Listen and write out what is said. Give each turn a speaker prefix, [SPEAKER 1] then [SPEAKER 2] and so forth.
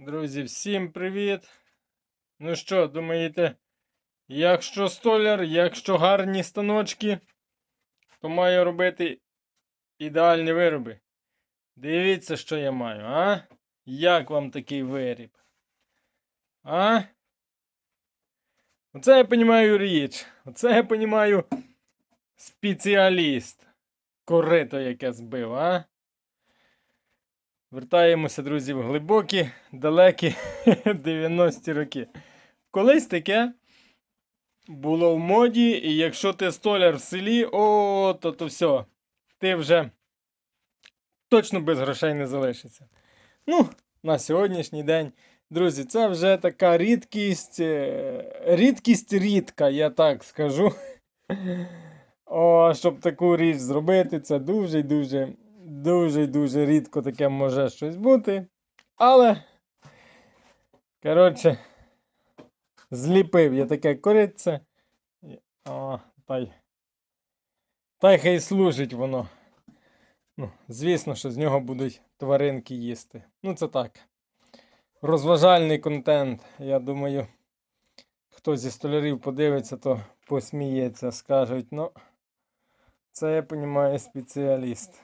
[SPEAKER 1] Друзі, всім привіт! Ну що, думаєте, якщо столяр, якщо гарні станочки, то маю робити ідеальні вироби. Дивіться, що я маю, а? Як вам такий виріб? А? Оце я понімаю річ. Оце я понімаю спеціаліст. Корито яке збив, а? Вертаємося, друзі, в глибокі, далекі 90-ті роки. Колись таке було в моді, і якщо ти столяр в селі, о, то то все. Ти вже точно без грошей не залишиться. Ну, на сьогоднішній день, друзі, це вже така рідкість, е, рідкість рідка, я так скажу. О, щоб таку річ зробити, це дуже і дуже, дуже дуже рідко таке може щось бути. Але, коротше, зліпив я таке коритце. І- О, та й, та й хай служить воно. Ну, звісно, що з нього будуть тваринки їсти. Ну, це так. Розважальний контент. Я думаю, хто зі столярів подивиться, то посміється, скажуть, ну. Це я розумію спеціаліст.